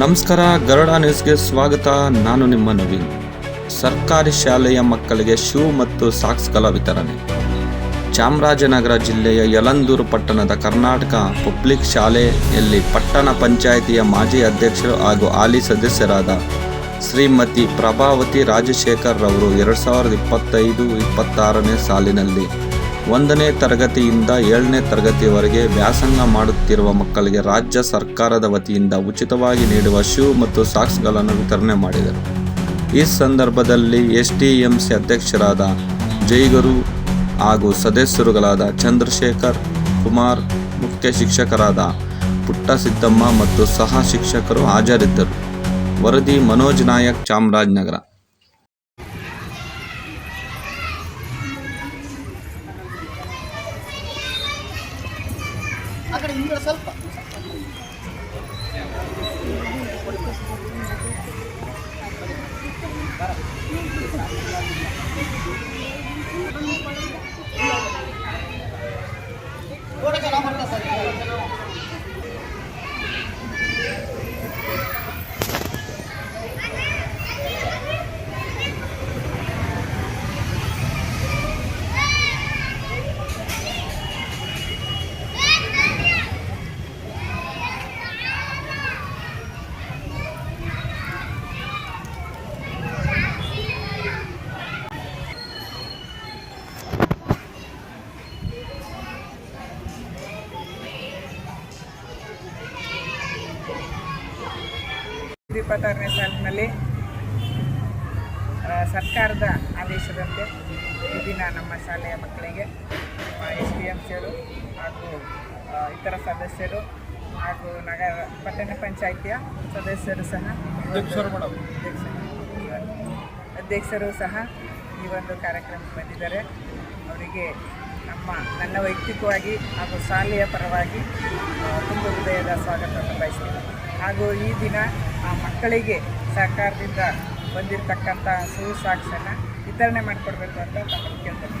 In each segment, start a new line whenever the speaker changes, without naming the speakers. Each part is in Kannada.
ನಮಸ್ಕಾರ, ಗರುಡ ನ್ಯೂಸ್ಗೆ ಸ್ವಾಗತ. ನಾನು ನಿಮ್ಮ ನವೀನ್. ಸರ್ಕಾರಿ ಶಾಲೆಯ ಮಕ್ಕಳಿಗೆ ಶೂ ಮತ್ತು ಸಾಕ್ಸ್ ಸಾಕ್ಸ್ಗಳ ವಿತರಣೆ. ಚಾಮರಾಜನಗರ ಜಿಲ್ಲೆಯ ಯಲಂದೂರು ಪಟ್ಟಣದ ಕರ್ನಾಟಕ ಪಬ್ಲಿಕ್ ಶಾಲೆಯಲ್ಲಿ ಪಟ್ಟಣ ಪಂಚಾಯಿತಿಯ ಮಾಜಿ ಅಧ್ಯಕ್ಷರು ಹಾಗೂ ಹಾಲಿ ಸದಸ್ಯರಾದ ಶ್ರೀಮತಿ ಪ್ರಭಾವತಿ ರಾಜಶೇಖರ್ ರವರು ಎರಡು ಸಾವಿರದ ಇಪ್ಪತ್ತೈದು, ಇಪ್ಪತ್ತಾರನೇ ಸಾಲಿನಲ್ಲಿ ಒಂದನೇ ತರಗತಿಯಿಂದ ಏಳನೇ ತರಗತಿಯವರೆಗೆ ವ್ಯಾಸಂಗ ಮಾಡುತ್ತಿರುವ ಮಕ್ಕಳಿಗೆ ರಾಜ್ಯ ಸರ್ಕಾರದ ವತಿಯಿಂದ ಉಚಿತವಾಗಿ ನೀಡುವ ಶೂ ಮತ್ತು ಸಾಕ್ಸ್ಗಳನ್ನು ವಿತರಣೆ ಮಾಡಿದರು. ಈ ಸಂದರ್ಭದಲ್ಲಿ ಎಸ್ಡಿಎಂಸಿ ಅಧ್ಯಕ್ಷರಾದ ಜೈಗರು ಹಾಗೂ ಸದಸ್ಯರುಗಳಾದ ಚಂದ್ರಶೇಖರ್ ಕುಮಾರ್, ಮುಖ್ಯ ಶಿಕ್ಷಕರಾದ ಪುಟ್ಟಸಿದ್ದಮ್ಮ ಮತ್ತು ಸಹ ಶಿಕ್ಷಕರು ಹಾಜರಿದ್ದರು. ವರದಿ ಮನೋಜ್ ನಾಯಕ್ ಚಾಮರಾಜನಗರ.
ಆ ಕಡೆ ಹಿಂದೆ ಸ್ವಲ್ಪ.
ಇಪ್ಪತ್ತಾರನೇ ಸಾಲಿನಲ್ಲಿ ಸರ್ಕಾರದ ಆದೇಶದಂತೆ ಈ ದಿನ ನಮ್ಮ ಶಾಲೆಯ ಮಕ್ಕಳಿಗೆ ಎಸ್ ಡಿ ಎಂ ಸಿಯರು ಹಾಗೂ ಇತರ ಸದಸ್ಯರು ಹಾಗೂ ನಗರ ಪಟ್ಟಣ ಪಂಚಾಯಿತಿಯ ಸದಸ್ಯರು ಸಹ ಅಧ್ಯಕ್ಷರು ಅಧ್ಯಕ್ಷರು ಸಹ ಈ ಒಂದು ಕಾರ್ಯಕ್ರಮಕ್ಕೆ ಬಂದಿದ್ದಾರೆ. ಅವರಿಗೆ ನಮ್ಮ, ನನ್ನ ವೈಯಕ್ತಿಕವಾಗಿ ಹಾಗೂ ಶಾಲೆಯ ಪರವಾಗಿ ತುಂಬ ಹೃದಯದ ಸ್ವಾಗತವನ್ನು ಬಯಸ್ತೀನಿ. ಹಾಗೂ ಈ ದಿನ ಆ ಮಕ್ಕಳಿಗೆ ಸರ್ಕಾರದಿಂದ ಬಂದಿರತಕ್ಕಂಥ ಸೂ ಸಾಕ್ಷನ್ನು ವಿತರಣೆ ಮಾಡಿಕೊಡ್ಬೇಕು ಅಂತ ತಮ್ಮನ್ನು ಕೇಳ್ತೇನೆ.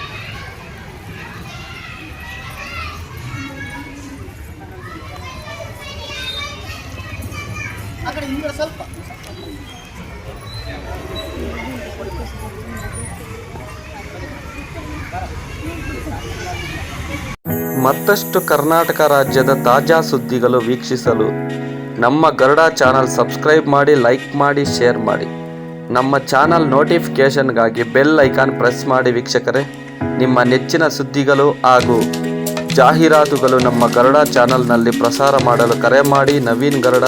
ಕಡೆ ಸ್ವಲ್ಪ.
ಮತ್ತಷ್ಟು ಕರ್ನಾಟಕ ರಾಜ್ಯದ ತಾಜಾ ಸುದ್ದಿಗಳು ವೀಕ್ಷಿಸಲು ನಮ್ಮ ಗರುಡ ಚಾನಲ್ ಸಬ್ಸ್ಕ್ರೈಬ್ ಮಾಡಿ, ಲೈಕ್ ಮಾಡಿ, ಶೇರ್ ಮಾಡಿ. ನಮ್ಮ ಚಾನಲ್ ನೋಟಿಫಿಕೇಷನ್ಗಾಗಿ ಬೆಲ್ ಐಕಾನ್ ಪ್ರೆಸ್ ಮಾಡಿ ವೀಕ್ಷಕರೇ. ನಿಮ್ಮ ನೆಚ್ಚಿನ ಸುದ್ದಿಗಳು ಹಾಗೂ ಜಾಹೀರಾತುಗಳು ನಮ್ಮ ಗರುಡ ಚಾನಲ್ನಲ್ಲಿ ಪ್ರಸಾರ ಮಾಡಲು ಕರೆ ಮಾಡಿ. Naveen Garuda